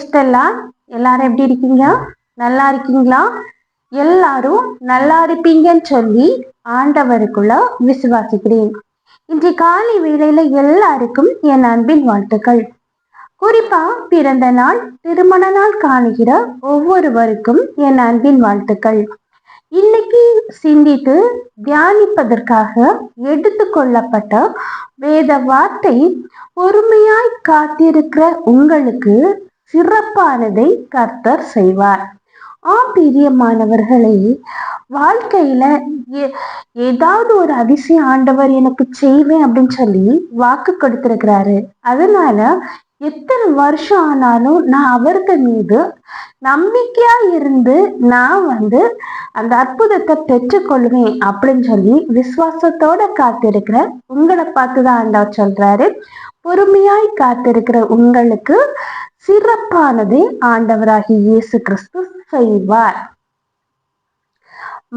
பிரேஸ்டல்லா எல்லாரும் எப்படி இருக்கீங்க? நல்லா இருக்கீங்களா? எல்லாரும் நல்லா இருப்பீங்கன்னு சொல்லி ஆண்டவருக்குள்ள விசுவாசிக்கிறேன். இன்று காலை வேளையில எல்லாருக்கும் என் அன்பின் வாழ்த்துக்கள். குறிப்பா பிறந்த நாள் திருமண நாள் காணுகிற ஒவ்வொருவருக்கும் என் அன்பின் வாழ்த்துக்கள். இன்னைக்கு சிந்தித்து தியானிப்பதற்காக எடுத்துக்கொள்ளப்பட்ட வேத வார்த்தை பொறுமையாய் காத்திருக்கிற உங்களுக்கு சிறப்பானதை கர்த்தர் செய்வார். ஆம் பிரியமானவர்களே வாழ்க்கையில ஏதாவது ஒரு அதிசய ஆண்டவர் எனக்கு செய்வேன் அப்படின்னு சொல்லி வாக்கு கொடுத்திருக்கிறாரு. அதனால எத்தனை வருஷம் ஆனாலும் நான் அவருக்கு மீது நம்பிக்கையா இருந்து நான் வந்து அந்த அற்புதத்தை பெற்றுக்கொள்வேன் அப்படின்னு சொல்லி விசுவாசத்தோட காத்திருக்கிற உங்களை பார்த்துதான் ஆண்டவர் சொல்றாரு. பொறுமையாய் காத்திருக்கிற உங்களுக்கு சிறப்பானதை ஆண்டவராகி இயேசு கிறிஸ்து செய்வார்.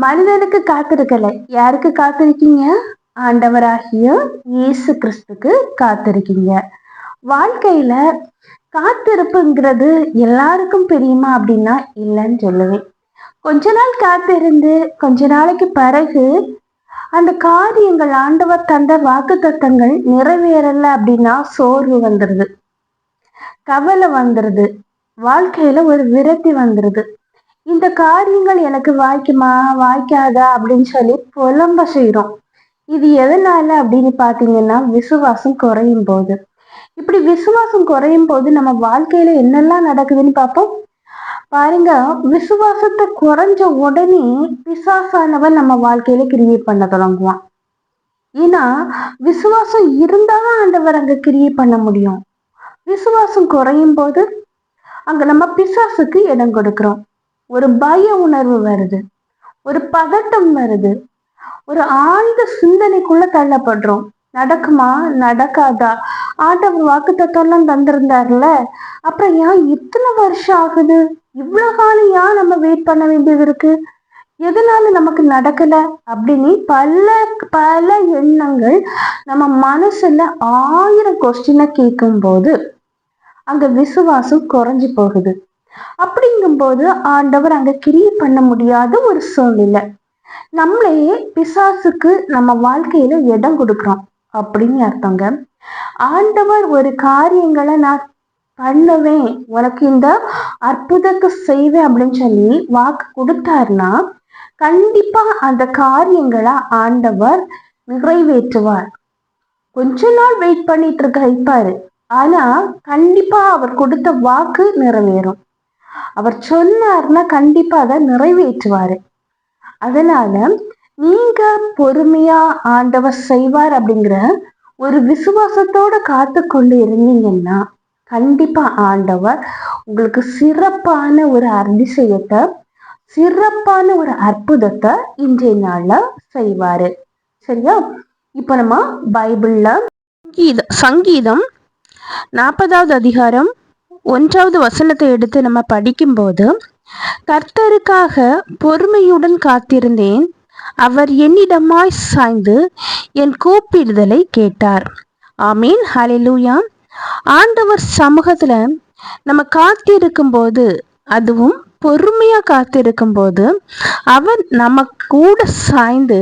மனிதனுக்கு காத்திருக்கல. யாருக்கு காத்திருக்கீங்க? ஆண்டவராகிய இயேசு கிறிஸ்துக்கு காத்திருக்கீங்க. வாழ்க்கையில காத்திருப்புங்கிறது எல்லாருக்கும் பெரியுமா அப்படின்னா இல்லைன்னு சொல்லுவேன். கொஞ்ச நாள் காத்திருந்து கொஞ்ச நாளைக்கு பிறகு அந்த காரியங்கள் ஆண்டவர் தந்த வாக்கு தத்தங்கள் நிறைவேறல அப்படின்னா சோர்வு வந்துருது. கவலை வந்துருது. வாழ்க்கையில ஒரு விரத்தி வந்துருது. இந்த காரியங்கள் எனக்கு வாய்க்குமா வாய்க்காதா அப்படின்னு சொல்லி புலம்ப செய்யறோம் இது எதனால அப்படின்னு பாத்தீங்கன்னா விசுவாசம் குறையும் போது. இப்படி விசுவாசம் குறையும் போது நம்ம வாழ்க்கையில என்னெல்லாம் நடக்குதுன்னு பார்ப்போம் பாருங்க விசுவாசத்தை குறைஞ்ச உடனே பிசாசானவன் நம்ம வாழ்க்கையில கிரியை பண்ண தொடங்குவான். ஏன்னா விசுவாசம் இருந்தாதான் ஆண்டவர் அங்க கிரியை பண்ண முடியும். விசுவாசம் குறையும் போது அங்க நம்ம பிசாசுக்கு இடம் கொடுக்கிறோம். ஒரு பய உணர்வு வருது ஒரு பதட்டம் வருது ஒரு ஆழ்ந்த சிந்தனைக்குள்ள தள்ளப்படுறோம். நடக்குமா? நடக்காதா? ஆண்டவர் வாக்கு தத்துவம்லாம் தந்திருந்தார்ல அப்புறம் ஏன் இத்தனை வருஷம் ஆகுது? இவ்வளவு காலம் ஏன் நம்ம வெயிட் பண்ண வேண்டியது இருக்கு? எதனால நமக்கு நடக்கல? அப்படின்னு பல பல எண்ணங்கள் நம்ம மனசுல ஆயிரம் கொஸ்டினை கேட்கும் போது அங்க விசுவாசம் குறைஞ்சு போகுது. அப்படிங்கும்போது ஆண்டவர் அங்க கிரிய பண்ண முடியாத ஒரு சூழ்நிலை. நம்மளே பிசாசுக்கு நம்ம வாழ்க்கையில இடம் கொடுக்குறோம் அப்படின்னு அர்த்தங்க. ஆண்டவர் ஒரு காரியங்களை நான் பண்ணுவேன் உனக்கு இந்த அற்புதத்தை செய்வேன் அப்படின்னு சொல்லி வாக்கு கொடுத்தாருன்னா கண்டிப்பா அந்த காரியங்களை ஆண்டவர் நிறைவேற்றுவார். கொஞ்ச நாள் வெயிட் பண்ணிட்டு இருக்க வைப்பாரு ஆனா கண்டிப்பா அவர் கொடுத்த வாக்கு நிறைவேறும். அவர் சொன்னார்னா கண்டிப்பா அதை நிறைவேற்றுவாரு. அதனால நீங்க பொறுமையா ஆண்டவர் செய்வார் அப்படிங்கிற ஒரு விசுவாசத்தோட காத்து கொண்டு இருந்தீங்கன்னா கண்டிப்பா ஆண்டவர் உங்களுக்கு சிறப்பான ஒரு அதிசயத்தை சிறப்பான ஒரு அற்புதத்தை இன்றைய நாள்ல செய்வாரு. சரியா? இப்ப நம்ம பைபிள்ல சங்கீத சங்கீதம் நாற்பதாவது அதிகாரம் ஒன்றாவது வசனத்தை எடுத்து நம்ம படிக்கும்போது கர்த்தருக்காக பொறுமையுடன் காத்திருந்தேன். அவர் என்னிடமாய் சாய்ந்து என் கூப்பிடுதலை கேட்டார். ஆமீன். ஹலெலூயா ஆண்டவர் சமூகத்துல நம்ம காத்திருக்கும் போது அதுவும் பொறுமையா காத்திருக்கும் போது அவர் நம்ம கூட சாய்ந்து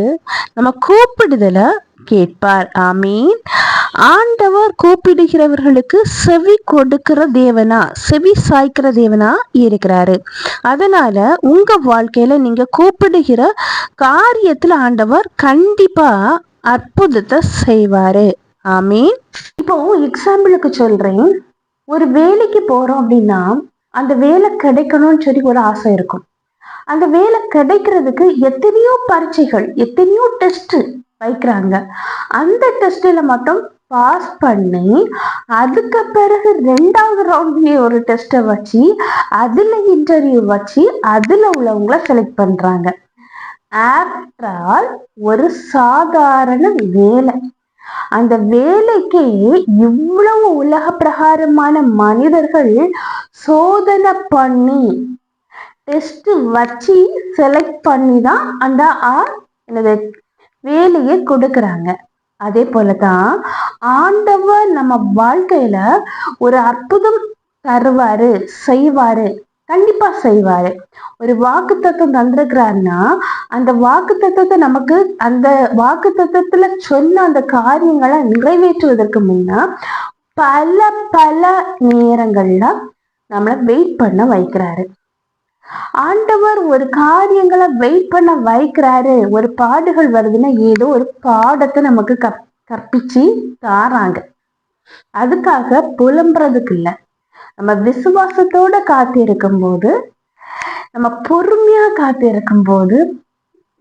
நம்ம கூப்பிடுதலை கேட்பார். ஆமீன். ஆண்டவர் கூப்பிடுகிறவர்களுக்கு செவி கொடுக்கிற தேவனா செவி சாய்க்கிற தேவனா இருக்கிறாரு. அதனால உங்க வாழ்க்கையில நீங்க கூப்பிடுகிற காரியத்துல ஆண்டவர் கண்டிப்பா அற்புதத்தை செய்வாரு. ஆமீன். இப்போ எக்ஸாம்பிளுக்கு சொல்றேன். ஒரு வேலைக்கு போறோம் அப்படின்னா அந்த வேலை கிடைக்கணும்னு சொல்லி ஒரு ஆசை இருக்கும். அந்த வேலை கிடைக்கிறதுக்கு எத்தனையோ பரீட்சைகள் எத்தனையோ டெஸ்ட் வைக்கிறாங்க. அந்த டெஸ்ட்ல மட்டும் பாஸ் பண்ணி அதுக்கு பிறகு ரெண்டாவது ரவுண்ட்லயே ஒரு டெஸ்ட்டை வச்சு அதுல இன்டர்வியூ வச்சு அதுல உள்ளவங்கள செலக்ட் பண்றாங்க. ஆஃப்டர் ஒரு சாதாரண வேலை. அந்த வேலைக்கே இவ்வளவு உலக பிரகாரமான மனிதர்கள் சோதனை பண்ணி டெஸ்ட் வச்சு செலக்ட் பண்ணி தான் அந்த என்னது வேலையை கொடுக்குறாங்க. அதே போலதான் ஆண்டவர் நம்ம வாழ்க்கையில ஒரு அற்புதம் தருவாரு செய்வாரு கண்டிப்பா செய்வாரு. ஒரு வாக்கு தத்துவம் தந்திருக்கிறாருன்னா அந்த வாக்கு தத்துவத்தை நமக்கு அந்த வாக்கு தத்துவத்துல சொன்ன அந்த காரியங்களை நிறைவேற்றுவதற்கு முன்னா பல பல நேரங்கள்ல நம்மளை வெயிட் பண்ண வைக்கிறாரு. ஆண்டவர் ஒரு காரியங்களை வெயிட் பண்ண வைக்கிறாரு. ஒரு பாடுகள் வருதுன்னா ஏதோ ஒரு பாடத்தை நமக்கு கப் கற்பிச்சு தாராங்க. அதுக்காக புலம்புறதுக்கு இல்லை. நம்ம விசுவாசத்தோட காத்திருக்கும் போது நம்ம பொறுமையா காத்திருக்கும் போது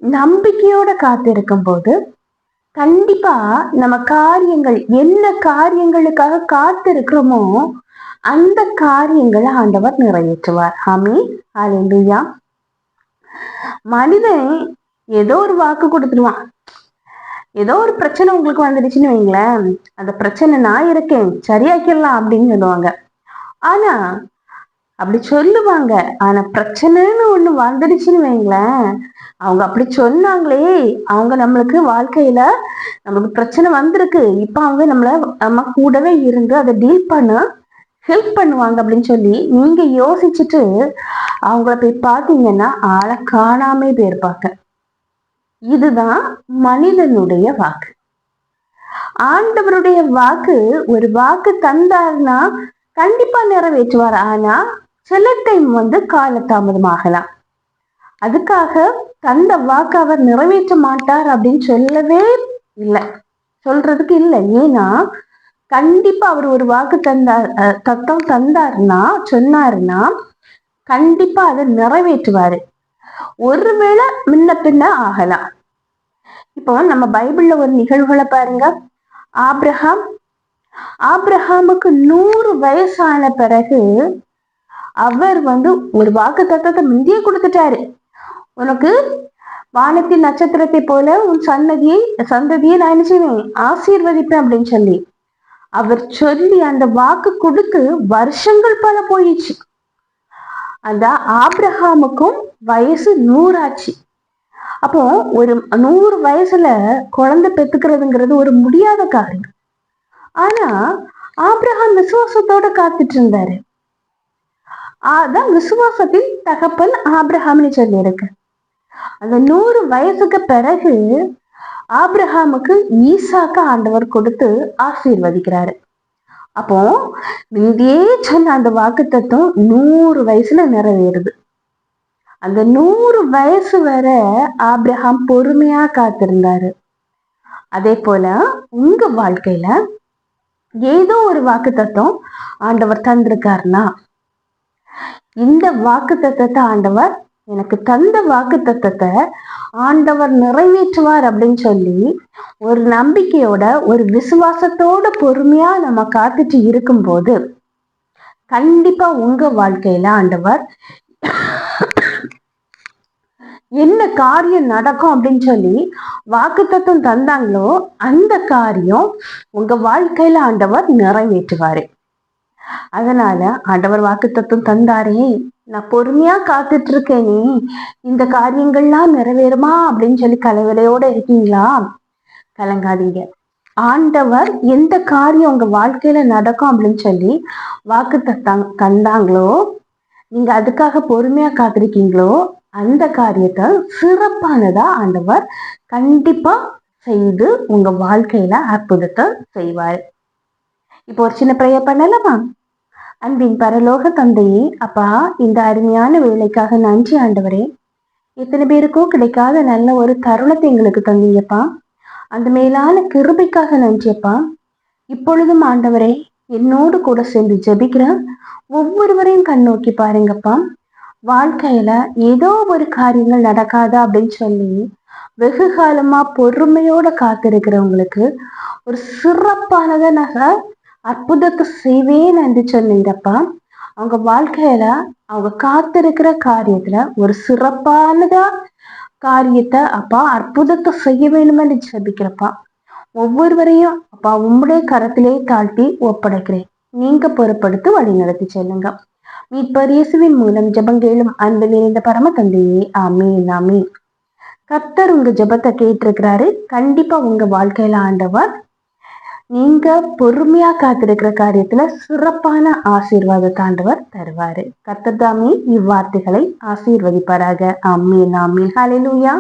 நம்பிக்கையோட காத்திருக்கும் போது கண்டிப்பா நம்ம காரியங்கள் என்ன காரியங்களுக்காக காத்திருக்கிறோமோ அந்த காரியங்களை ஆண்டவர் நிறைவேற்றுவார். ஆமி அலையா மனிதன் ஏதோ ஒரு வாக்கு கொடுத்துருவான். ஏதோ ஒரு பிரச்சனை உங்களுக்கு வந்துடுச்சுன்னு வைங்களேன். அந்த பிரச்சனை நான் இருக்கேன். சரியாக்கிடலாம் அப்படின்னு சொல்லுவாங்க. ஆனா அப்படி சொல்லுவாங்க. ஆனா பிரச்சனைன்னு ஒண்ணு வந்துடுச்சுன்னு வைங்களேன். அவங்க அப்படி சொன்னாங்களே அவங்க நம்மளுக்கு வாழ்க்கையில நம்மளுக்கு பிரச்சனை வந்திருக்கு. இப்ப அவங்க நம்மள நம்ம கூடவே இருந்து அதை டீல் பண்ண ஹெல்ப் பண்ணுவாங்க அப்படின்னு சொல்லி நீங்க யோசிச்சுட்டு அவங்கள போய் பார்த்தீங்கன்னா ஆளை காணாமே போயிருப்பாங்க. இதுதான் மனிதனுடைய வாக்கு. ஆண்டவருடைய வாக்கு ஒரு வாக்கு தந்தார்னா கண்டிப்பா நிறைவேற்றுவார். ஆனா சில டைம் வந்து காலதாமதமாகலாம் அதுக்காக தந்த வாக்கு அவர் நிறைவேற்ற மாட்டார் அப்படின்னு சொல்லவே இல்லை. சொல்றதுக்கு இல்லை. ஏன்னா கண்டிப்பா அவர் ஒரு வாக்கு தந்தார் தத்தம் தந்தாருன்னா சொன்னாருன்னா கண்டிப்பா அதை நிறைவேற்றுவாரு. ஒருவேளை முன்ன பின்ன ஆகலாம். இப்போ நம்ம பைபிள்ல ஒரு நிகழ்வுகளை பாருங்க. ஆப்ரஹாம் ஆப்ரஹாமுக்கு நூறு வயசான பிறகு அவர் வந்து ஒரு வாக்கு தத்தத்தை முந்தியே கொடுத்துட்டாரு. உனக்கு வானத்தின் நட்சத்திரத்தை போல உன் சன்னதியை சந்ததியை நான் என்ன செய்வேன்? ஆசீர்வதிப்பேன் அப்படின்னு சொல்லி. அவர் சொல்லி அந்த வாக்கு கொடுத்து வருஷங்கள் பல போயிடுச்சு. அந்த ஆப்ரஹாமுக்கும் வயசு நூறாச்சு. அப்போ ஒரு நூறு வயசுல குழந்தை பெத்துக்கிறதுங்கிறது ஒரு முடியாத காரியம். ஆனா ஆப்ரஹாம் விசுவாசத்தோட காத்துட்டு இருந்தாரு. அதான் விசுவாசத்தின் தகப்பன் ஆப்ரஹாம்னு சொல்லியிருக்கு. அந்த நூறு வயசுக்கு பிறகு ஆப்ரஹாமுக்கு ஈசாக்க ஆண்டவர் கொடுத்து ஆசீர்வதிக்கிறாரு. அப்போ முந்தையே சொன்ன அந்த வாக்கு தத்துவம் நூறு வயசுல நிறைவேறுது. அந்த நூறு வயசு வர ஆப்ரஹாம் பொறுமையா காத்திருந்தாரு. அதே போல உங்க வாழ்க்கையில ஏதோ ஒரு வாக்கு தத்துவம் ஆண்டவர் தந்திருக்காருனா இந்த வாக்கு தத்துவத்தை ஆண்டவர் எனக்கு தந்த வாக்கு ஆண்டவர் நிறைவேற்றுவார் அப்படின்னு சொல்லி ஒரு நம்பிக்கையோட ஒரு விசுவாசத்தோட பொறுமையா நம்ம காத்துட்டு இருக்கும்போது கண்டிப்பா உங்க வாழ்க்கையில ஆண்டவர் என்ன காரியம் நடக்கும் அப்படின்னு சொல்லி வாக்கு தத்துவம் தந்தாங்களோ அந்த காரியம் உங்க வாழ்க்கையில ஆண்டவர் நிறைவேற்றுவாரு. அதனால ஆண்டவர் வாக்கு தத்துவம் தந்தாரே. நான் பொறுமையா காத்துட்டு இருக்கேனே இந்த காரியங்கள்லாம் நிறைவேறுமா அப்படின்னு சொல்லி கலவலையோட இருக்கீங்களா? கலங்காதீங்க. ஆண்டவர் எந்த காரியம் உங்க வாழ்க்கையில நடக்கும் அப்படின்னு சொல்லி வாக்கு தத்தாங் தந்தாங்களோ நீங்க அதுக்காக பொறுமையா காத்திருக்கீங்களோ அந்த காரியத்தை சிறப்பானதா ஆண்டவர் கண்டிப்பா செய்து உங்க வாழ்க்கையில அற்புதத்தை செய்வார். இப்போ ஒரு சின்ன ப்ரேயர் பண்ணலாமா? அன்பின் பரலோக தந்தையே அப்பா இந்த அருமையான வேலைக்காக நன்றி ஆண்டவரே. எத்தனை பேருக்கோ கிடைக்காத நல்ல ஒரு தருணத்தை எங்களுக்கு தந்தீங்கப்பா. அந்த மேலான கிருபைக்காக நன்றியப்பா. இப்பொழுதும் ஆண்டவரே என்னோடு கூட சேர்ந்து ஜபிக்கிற ஒவ்வொருவரையும் கண்ணோக்கி பாருங்கப்பா. வாழ்க்கையில ஏதோ ஒரு காரியங்கள் நடக்காதா அப்படின்னு சொல்லி வெகு காலமா பொறுமையோட காத்திருக்கிறவங்களுக்கு ஒரு சிறப்பானதை நான் அற்புதத்தை செய்வேன் என்று சொன்னீங்கப்பா அவங்க வாழ்க்கையில அவங்க காத்திருக்கிற காரியத்துல ஒரு சிறப்பானதா காரியத்தை அப்பா அற்புதத்தை செய்ய வேணுமென்று ஜபிக்கிறப்பா ஒவ்வொருவரையும் அப்பா உம்முடைய கரத்திலே தாழ்த்தி ஒப்படைக்கிறேன். நீங்க பொறுப்படுத்தி வழி நடத்தி செல்லுங்க மீட்பரியசுவின் மூலம் ஜபங்கேளும் அன்பு நிறைந்த பரம தந்தையே ஆமீன் ஆமீன். கர்த்தர் உங்க ஜபத்தை கேட்டிருக்கிறாரு. கண்டிப்பா உங்க வாழ்க்கையில ஆண்டவர் நீங்க பொறுமையா காத்திருக்கிற காரியத்துல சிறப்பான ஆசீர்வாதத்தை ஆண்டவர் தருவாரு கர்த்தர்தாமே இவ்வார்த்தைகளை ஆசீர்வதிப்பாராக. அம்மீன் அம்மீன் ஹalleluya